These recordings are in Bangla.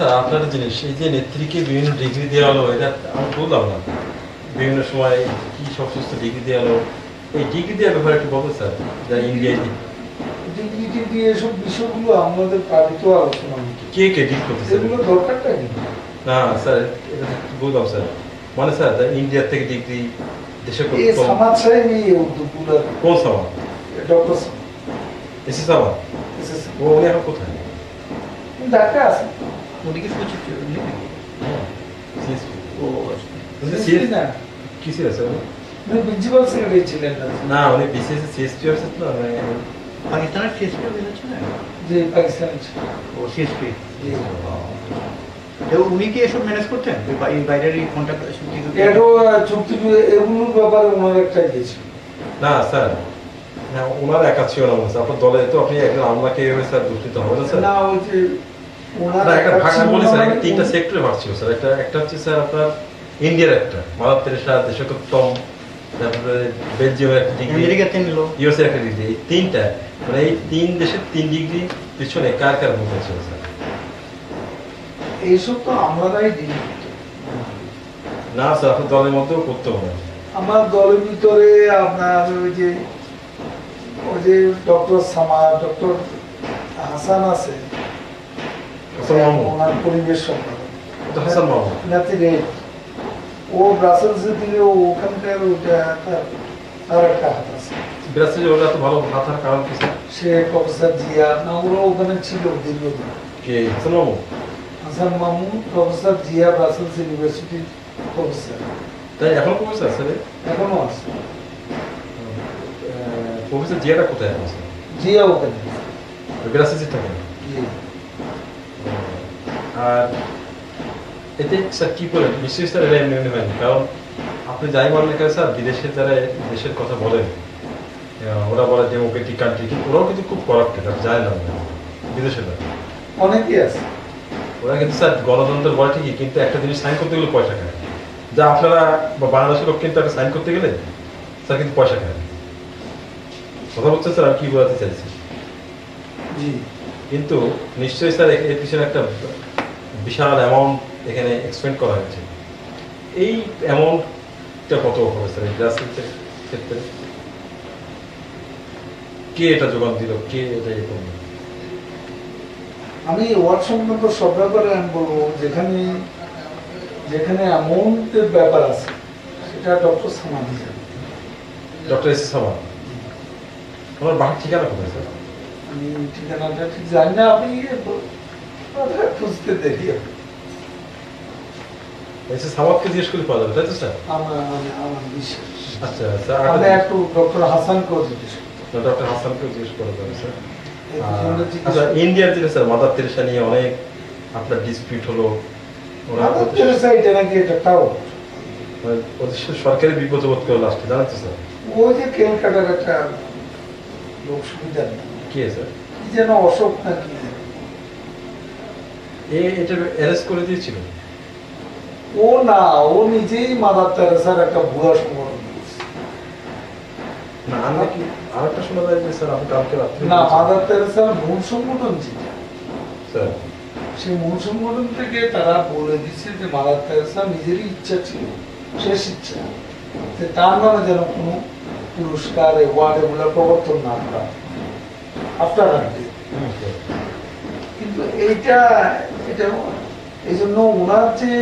স্যার আপনার জিনিস এই যে নেত্রীকে বিভিন্ন ডিগ্রি দেওয়া হলো এটা আমি বললাম না। বিভিন্ন সময় কি সব সুস্থ ডিগ্রি দেওয়া হলো। এই ডিগ্রি দেওয়ার ব্যাপারে একটু বলবেন স্যার যা ইন্ডিয়ায় ডিগ্রি টিগ্রি এসব বিষয়গুলো আমাদের পালিত আলোচনা কে কে ডিগ্রি করতেছে এগুলো দরকারটা কি? না স্যার এটা বললাম স্যার। মানে স্যার যা থেকে ডিগ্রি দেশে এই সমাজ সাহেব এই উদ্যোগগুলো কোন সামা ডক্টর এসে সামা ও এখন কোথায়? ঢাকা আছে। ওদিকে সচিব নাকি? ও না স্যার উনি? উনি প্রিন্সিপাল সেক্রেটারি ছিলেন না না উনি বিসিএস সিএসপি অফিসার তো পাকিস্তানের সিএসপি বেরোচ্ছে না যে পাকিস্তানি ছিল। ও সিএসপি জি। উনি কি এসব ম্যানেজ করতেন ওই বাই- এই বাইরের এই কন্ট্যাক্ট এটাও চুক্তি এগুলোর ব্যাপারে ওনার একটা ছিল না স্যার না ওনার একা ছিল না। আপনার দলে তো আপনি একজন আমলাকে এভাবে স্যার দুষ্কৃত হবে না স্যার না ওই যে ওনার না একটা একটা ভাগ ছিল বলি স্যার না একটা তিনটা সেক্টরে ভাগ ছিল স্যার একটা একটা হচ্ছে স্যার আপনার ইন্ডিয়ার একটা মাদার তেরেসা দেশকোত্তম তারপরে বেলজিয়ামের একটা ডিগ্রি ইউএসএর একটা ডিগ্রি এই তিনটা মানে এই তিন দেশের তিন ডিগ্রি পিছনে কার কার ভূমিকা ছিল স্যার এইসব তো আমরাই না স্যার আপনার দলের মধ্যেও করতে হবে আমার দলের ভিতরে আপনার ওই যে ওই যে ডক্টর সামা ডক্টর হাসান আছে ওনার পরিবেশ হাসান মাহমুদ ও ব্রাসেলস ও ওখানকার ওইটা তার একটা হাত আছে। বিরাশি ওরা তো ভালো থাকার কারণ কি সে প্রফেসর জিয়া না ওরা ওখানে ছিল দীর্ঘদিন। কে? হাসান মাহমুদ হাসান মামুন প্রফেসর জিয়া ব্রাসেলস ইউনিভার্সিটির প্রফেসর। তাই এখন প্রফেসর স্যার এখনও আছে। প্রফেসর জিয়াটা কোথায় আছে? জিয়া ওখানে বিরাশি থাকে? জি। আর এতে স্যার কি বলেন নিশ্চয়ই স্যার এটা এমনি এমনি হয়নি কারণ আপনি যাই বলেন কেন স্যার বিদেশে যারা দেশের কথা বলেন ওরা বলে ডেমোক্রেটিক কান্ট্রি ওরাও কিন্তু খুব করাপ্টেড আর যায় না। বিদেশে না অনেকেই আছে। ওরা কিন্তু স্যার গণতন্ত্রের বলে ঠিকই কিন্তু একটা জিনিস সাইন করতে গেলে পয়সা খায়। যা আপনারা বা বাংলাদেশের লোক কিন্তু একটা সাইন করতে গেলে স্যার কিন্তু পয়সা খায়। কথা বলছে স্যার আমি কি বোঝাতে চাইছি? জি। কিন্তু নিশ্চয়ই স্যার এর পিছনে একটা বিশাল অ্যামাউন্ট এখানে এক্সপেন্ড করা হয়েছে। এই অ্যামাউন্টটা কত হবে স্যার এই গ্রাসরুটের ক্ষেত্রে? কে এটা যোগান দিল? কে এটা ইয়ে করল? আমি ওয়ার্ড সংক্রান্ত সব ব্যাপারে আমি বলব যেখানে যেখানে অ্যামাউন্টের ব্যাপার আছে সেটা ডক্টর সামাদি। ডক্টর এস সামা ওনার বাড়ির ঠিকানা কোথায় স্যার আমি ঠিকানাটা ঠিক জানি না আপনি খুঁজতে দেখি। এস সামাদকে জিজ্ঞেস করে পাওয়া যাবে তাই তো স্যার? আমার আমার- আমার বিশ্বাস। আচ্ছা স্যার আমি একটু ডক্টর জিজ্ঞেস ডক্টর জিজ্ঞেস করা যাবে স্যার। আচ্ছা ইন্ডিয়ার স্যার মাদার তেরেসা নিয়ে অনেক আপনার ডিসপিউট হলো ওরা মাদার তেরেসা এটা নাকি এটা টাও মানে সরকারি বিপদ বোধ করে লাস্টে জানেন তো স্যার? ওই যে কেলকাটার একটা লোক সুবিধা কে স্যার? কি যেন অশোক না কি যেন। এ এটা অ্যারেস্ট করে দিয়েছিল। ও না ও নিজেই মাদার তেরেসার একটা ভুয়া সংগঠন না নাকি আর শোনা যায় যে স্যার আমি কালকে রাত্রে না মাদার তেরেসার মূল সংগঠন ছিল। স্যার। সেই মূল সংগঠন থেকে তারা বলে দিচ্ছে যে মাদার তেরেসা নিজেরই ইচ্ছা ছিল শেষ ইচ্ছা। যে তার নামে যেন কোনো পুরস্কার অ্যাওয়ার্ড এগুলো প্রবর্তন না করা আফটার। কিন্তু এইটা এটা এই জন্য ওনার যে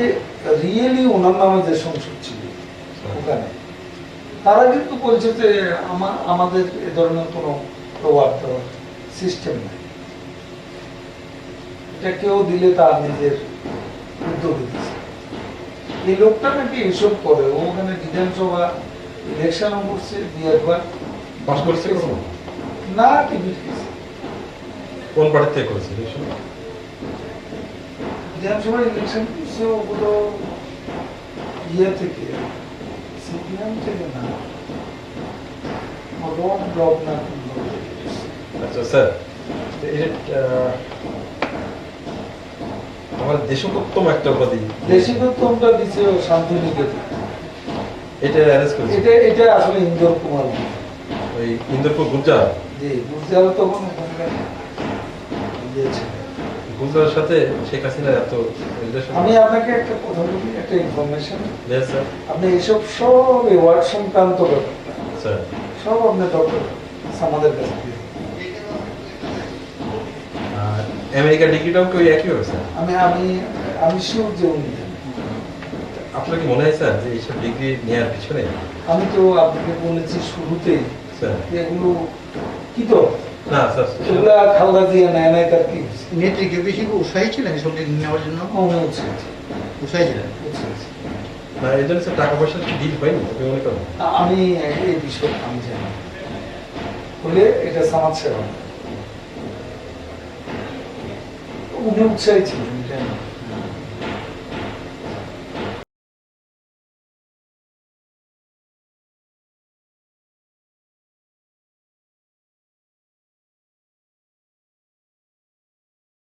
রিয়েলি ওনার নামে যে সংসদ ছিল ওখানে তারা কিন্তু বলছে যে আমার আমাদের এ ধরনের কোনো প্রভাব দেওয়ার সিস্টেম নেই। এটা কেউ দিলে তার নিজের উদ্যোগে দিচ্ছে এই লোকটা নাকি এসব করে ওখানে বিধানসভা ইলেকশনও করছে দুই একবার। পাস করেছে না টিভি কোন পার্টি থেকে করেছে? ইলেকশন করছে ওগুলো ইয়ে থেকে সিপিএম থেকে না ব্লক না। আচ্ছা স্যার দেশকোত্তম একটা উপাধি দেশিকোত্তমটা দিছে শান্তিনিকেতন এটা অ্যারেস্ট করেছে এটা এটা আসলে ইন্দোর কুমার ওই ইন্দ্রপুর গুর্জা জি গুজরাল তখন ওখানকার গুজরাটের সাথে শেখ হাসিনার এত আমি আপনাকে একটা কথা বলি একটা ইনফরমেশন আপনি এইসব সব অ্যাওয়ার্ড সংক্রান্ত সব আপনি ডক্টর আমাদের কাছে আমেরিকার ডিগ্রিটাও কি একই হবে স্যার আমি আমি আমি শিওর যে উনি আপনার কি মনে হয় স্যার যে এইসব ডিগ্রি নেওয়ার পিছনে? আমি তো আপনাকে বলেছি শুরুতেই স্যার এগুলো কি তো? না খালদা দিয়ে নেয় নাই তার কি? নেত্রী কেউ বেশি উৎসাহী ছিলেন এসব নেওয়ার জন্য? উৎসাহী ছিলেন। টাকা পয়সা কি ডিল হয়নি আমি এই বিষয় আমি জানি না। বলে এটা সমাজ সেবা। উনি উৎসাহী ছিলেন।